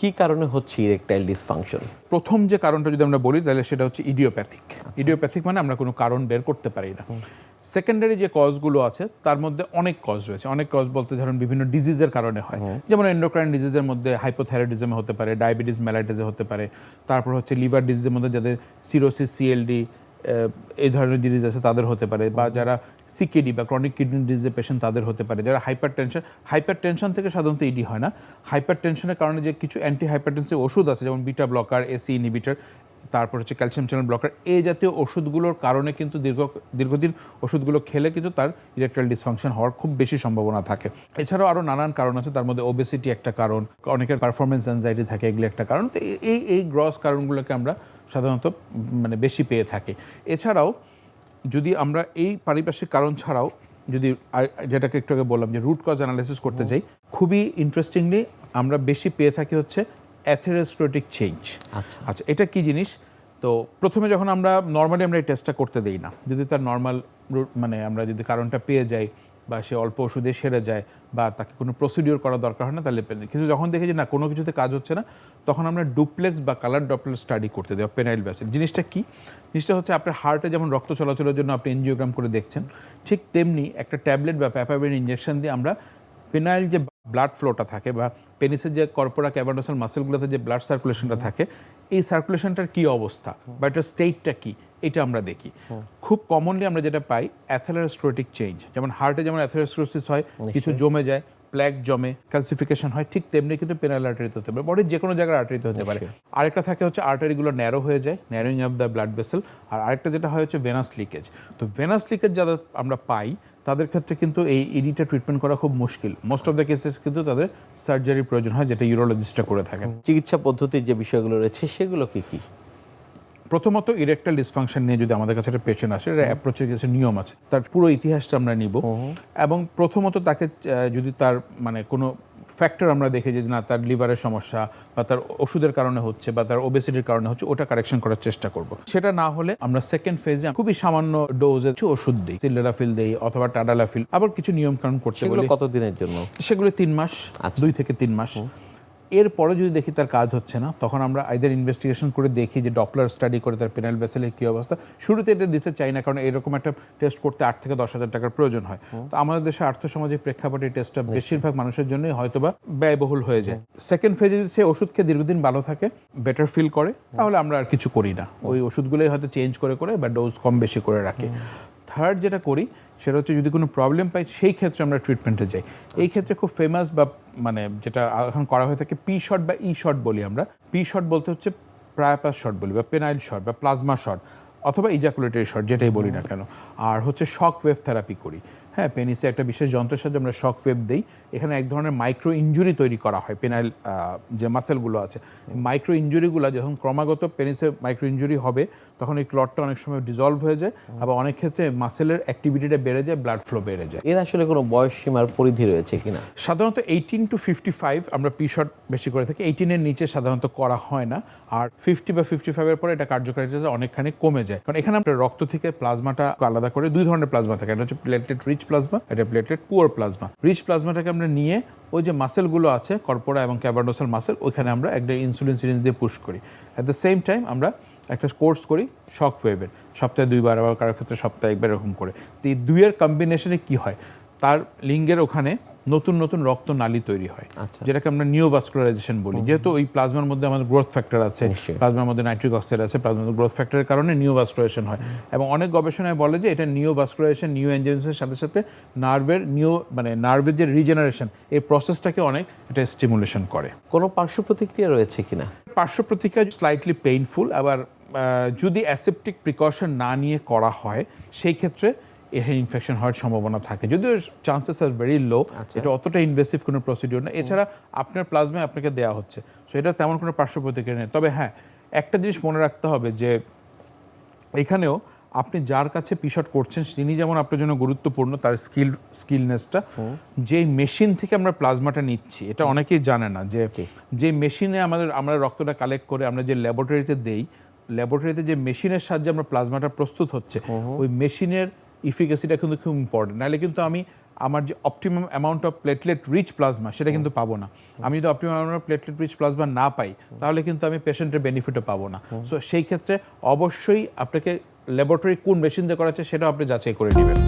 কি কারণে হচ্ছে ইরেকটাইল ডিসফাংশন প্রথম যে কারণটা যদি আমরা বলি তাহলে সেটা হচ্ছে ইডিওপ্যাথিক ইডিওপ্যাথিক মানে আমরা কোনো কারণ বের করতে পারি না। সেকেন্ডারি যে কজগুলো আছে তার মধ্যে অনেক কজ রয়েছে। অনেক কজ বলতে ধরুন বিভিন্ন ডিজিজের কারণে হয়। যেমন এন্ডোক্রাইন ডিজিজের মধ্যে হাইপোথাইরয়েডিজমে হতে পারে ডায়াবেটিস মেলাইটিসে হতে পারে। তারপর হচ্ছে লিভার ডিজিজের মধ্যে যাদের সিরোসিস সিএলডি এই ধরনের ডিজিজ আছে, তাদের হতে পারে। বা যারা সিকেডি বা ক্রনিক কিডনি ডিজিজের পেশেন্ট তাদের হতে পারে। যারা হাইপার টেনশন হাইপার টেনশন থেকে সাধারণত ইডি হয় না। হাইপার টেনশনের কারণে যে কিছু অ্যান্টি হাইপারটেন্সিভ ওষুধ আছে, যেমন বিটা ব্লকার এসি ইনহিবিটার তারপর হচ্ছে ক্যালসিয়াম চ্যানেল ব্লকার এই জাতীয় ওষুধগুলোর কারণে কিন্তু দীর্ঘ, দীর্ঘদিন ওষুধগুলো খেলে কিন্তু তার ইলেকট্রাল ডিসফাংশন হওয়ার খুব বেশি সম্ভাবনা থাকে। এছাড়াও আরও নানান কারণ আছে, তার মধ্যে ওবেসিটি একটা কারণ, অনেকের পারফরমেন্স অ্যাংজাইটি থাকে, এগুলো একটা কারণ। তো এই এই গ্রস কারণগুলোকে আমরা সাধারণত মানে বেশি পেয়ে থাকে। এছাড়াও যদি আমরা এই পারিপার্শ্বিক কারণ ছাড়াও যদি যেটাকে একটু আগে বললাম যে রুট কজ অ্যানালাইসিস করতে যাই খুবই ইন্টারেস্টিংলি আমরা বেশি পেয়ে থাকি হচ্ছে অ্যাথেরোস্ক্লেরোটিক চেঞ্জ আচ্ছা। আচ্ছা এটা কি জিনিস? তো প্রথমে যখন আমরা নর্মালি আমরা এই টেস্টটা করতে দিই না। যদি তার নর্মাল মানে আমরা যদি কারণটা পেয়ে যাই বা সে অল্প ওষুধে সেরে যায় বা তাকে কোনো প্রসিডিওর করা দরকার হয় না, তাহলে পেন কিন্তু যখন দেখি যে না, কোনো কিছুতে কাজ হচ্ছে না, তখন আমরা ডুপ্লেক্স বা কালার ডপ্লেক্স স্টাডি করতে দেওয়া পেনাইল ভ্যাসেল জিনিসটা কী? জিনিসটা হচ্ছে আপনার হার্টে যেমন রক্ত চলাচলের জন্য আপনি এনজিওগ্রাম করে দেখছেন, ঠিক তেমনি একটা ট্যাবলেট বা প্যাপাবেন ইঞ্জেকশন দিয়ে আমরা পেনাইল যে ব্লাড ফ্লোটা থাকে বা পেনিসের যে কর্পোরা ক্যাভানোসাল মাসেলগুলোতে যে ব্লাড সার্কুলেশনটা থাকে এই সার্কুলেশনটার কি অবস্থা বা এটার স্টেটটা কি এটা আমরা দেখি। খুব কমনলি আমরা যেটা পাই অ্যাথেলারোস্ক্লেরোটিক চেঞ্জ যেমন হার্টে যেমন অ্যাথেলারোস্ক্লেরোসিস হয় কিছু জমে যায় প্ল্যাক জমে ক্যালসিফিকেশন হয় ঠিক তেমনি কিন্তু পেনাল আর্টারিতে হতে পারে বডির যে কোনো জায়গায় আর্টারিতে হতে পারে। আরেকটা থাকে হচ্ছে আর্টারিগুলো ন্যারো হয়ে যায় narrowing of the blood vessel আর আরেকটা যেটা হয় হচ্ছে ভেনাস লিকেজ তো ভেনাস লিকেজ যারা আমরা পাই তাদের ক্ষেত্রে কিন্তু এই ইডিটা ট্রিটমেন্ট করা খুব মুশকিল। মোস্ট অফ দ্য কেসেস কিন্তু তাদের সার্জারির প্রয়োজন হয় যেটা ইউরোলজিস্টরা করে থাকেন। চিকিৎসা পদ্ধতির যে বিষয়গুলো রয়েছে সেগুলো কি কি? প্রথমত ইরেকটাল ডিসফাংশন নিয়ে যদি আমাদের কাছে একটা পেশেন্ট আসে এটা অ্যাপ্রোচের কিছু নিয়ম আছে। তার পুরো ইতিহাসটা আমরা নিব। এবং প্রথমত তাকে যদি তার মানে কোনো ফ্যাক্টর আমরা দেখি যে না তার লিভারের সমস্যা বা তার ওষুধের কারণে হচ্ছে বা তার ওবেসিটির কারণে হচ্ছে ওটা কারেকশন করার চেষ্টা করব। সেটা না হলে আমরা সেকেন্ড ফেজে খুবই সামান্য ডোজে কিছু ওষুধ দিই। সিলেরাফিল দিই অথবা টাডালাফিল আবার কিছু নিয়ম কানুন করতে বলি। কতদিনের জন্য? সেগুলো তিন মাস আচ্ছা। দুই থেকে তিন মাস। এরপরে যদি দেখি তার কাজ হচ্ছে না তখন আমরা আইদার ইনভেস্টিগেশন করে দেখি যে ডপলার স্টাডি করে তার পেনাল ভেসেলের কী অবস্থা। শুরুতে এটা দিতে চাই না কারণ এরকম একটা টেস্ট করতে আট থেকে দশ হাজার টাকার প্রয়োজন হয়। তো আমাদের দেশে আর্থসামাজিক প্রেক্ষাপটে টেস্টটা বেশিরভাগ মানুষের জন্যই হয়তোবা ব্যয়বহুল হয়ে যায়। সেকেন্ড ফেজে যদি সে ওষুধ খেয়ে দীর্ঘদিন ভালো থাকে বেটার ফিল করে তাহলে আমরা আর কিছু করি না। ওই ওষুধগুলোই হয়তো চেঞ্জ করে করে বা ডোজ কম বেশি করে রাখি। থার্ড যেটা করি সেটা হচ্ছে যদি কোনো প্রবলেম পাই সেই ক্ষেত্রে আমরা ট্রিটমেন্টে যাই। এই ক্ষেত্রে খুব ফেমাস বা মানে যেটা এখন করা হয়ে থাকে পি শট বা ই শট বলি আমরা। পি শট বলতে হচ্ছে প্রায়াপাস শট বলি বা পেনাইল শট বা প্লাজমা শট অথবা ইজাকুলেটারি শট যেটাই বলি না কেন। আর হচ্ছে শক ওয়েভ থেরাপি করি। হ্যাঁ পেনিসে একটা বিশেষ যন্ত্রের সাহায্যে আমরা শক ওয়েভ দিই। এখানে এক ধরনের মাইক্রো ইঞ্জুরি তৈরি করা হয় পেনাইল যে মাসেলগুলো আছে। মাইক্রো ইঞ্জুরিগুলো যখন ক্রমাগত পেনিসে মাইক্রো ইঞ্জুরি হবে তখন এই ক্লটটা অনেক সময় ডিজলভ হয়ে যায়। আবার অনেক ক্ষেত্রে মাসেলের অ্যাক্টিভিটিটা বেড়ে যায় ব্লাড ফ্লো বেড়ে যায়। এর আসলে কোনো বয়স সীমার পরিধি রয়েছে কিনা? সাধারণত এইটিন টু ফিফটি ফাইভ আমরা পি শট বেশি করে থাকি। এইটিনের নিচে সাধারণত করা হয় না। আর ফিফটি বা ফিফটি ফাইভের পরে এটা কার্যকারিতা অনেকখানি কমে যায়। কারণ এখানে আমরা রক্ত থেকে প্লাজমাটা আলাদা করে দুই ধরনের প্লাজমা থাকে। একটা হচ্ছে প্লেটলেট রিচ প্লাজমা এটা প্লেটলেট পুয়ার প্লাজমা রিচ প্লাজমাটাকে আমরা নিয়ে ওই যে মাসেলগুলো আছে কর্পোরা এবং ক্যাবার্ডোসাল মাসেল ওইখানে আমরা একটা ইনসুলিন সিরিঞ্জ দিয়ে পুশ করি। অ্যাট দ্য সেম টাইম আমরা একটা কোর্স করি শক ওয়েভের সপ্তাহে দুইবার আবার কারোর ক্ষেত্রে সপ্তাহে একবার এরকম করে। তো এই দুইয়ের কম্বিনেশনে কী হয়? তার লিঙ্গের ওখানে নতুন নতুন রক্ত নালী তৈরি হয় আচ্ছা। যেটাকে আমরা নিওভাস্কুলারাইজেশন বলি। যেহেতু ওই প্লাজমার মধ্যে আমাদের গ্রোথ ফ্যাক্টর আছে। প্লাজমার মধ্যে নাইট্রিক অক্সাইড আছে প্লাজমার মধ্যে গ্রোথ ফ্যাক্টরের কারণে নিওভাস্কুলারেশন হয়। এবং অনেক গবেষণায় বলে যে এটা নিওভাস্কুলারেশন নিউ এনজেন্সের সাথে সাথে নার্ভের নিউ মানে নার্ভের যে রিজেনারেশন এই প্রসেসটাকে অনেক এটা স্টিমুলেশন করে। কোনো পার্শ্ব প্রতিক্রিয়া রয়েছে কিনা? পার্শ্ব প্রতিক্রিয়া স্লাইটলি পেইনফুল আবার যদি অ্যাসেপ্টিক প্রিকশন না নিয়ে করা হয় সেই ক্ষেত্রে এর ইনফেকশন হওয়ার সম্ভাবনা থাকে। যদিও চান্সেস আর ভেরি লো। এটা অতটা ইনভেসিভ কোনো প্রসিডিওর না। এছাড়া আপনার প্লাজমায় আপনাকে দেওয়া হচ্ছে। সো এটা তেমন কোনো পার্শ্ব প্রতিক্রিয়া নেই। তবে হ্যাঁ একটা জিনিস মনে রাখতে হবে যে এখানেও আপনি যার কাছে পিশট করছেন তিনি যেমন আপনার জন্য গুরুত্বপূর্ণ তার স্কিল স্কিলনেসটা যে মেশিন থেকে আমরা প্লাজমাটা নিচ্ছি এটা অনেকেই জানে না যে যে মেশিনে আমাদের আমরা রক্তটা কালেক্ট করে আমরা যে ল্যাবরেটরিতে দেই ল্যাবরেটরিতে যে মেশিনের সাহায্যে আমরা প্লাজমাটা প্রস্তুত হচ্ছে ওই মেশিনের ইফিকাসিটা কিন্তু খুব ইম্পর্টেন্ট নাহলে কিন্তু আমি আমার যে optimum amount of platelet rich plasma সেটা কিন্তু পাবো না। আমি যদি optimum amount of platelet rich plasma না পাই, তাহলে কিন্তু আমি পেশেন্টের বেনিফিটও পাবো না। সো সেই ক্ষেত্রে অবশ্যই আপনাকে ল্যাবরেটরি কোন মেশিন দিয়ে করাচ্ছে, সেটাও আপনি যাচাই করে নেবেন।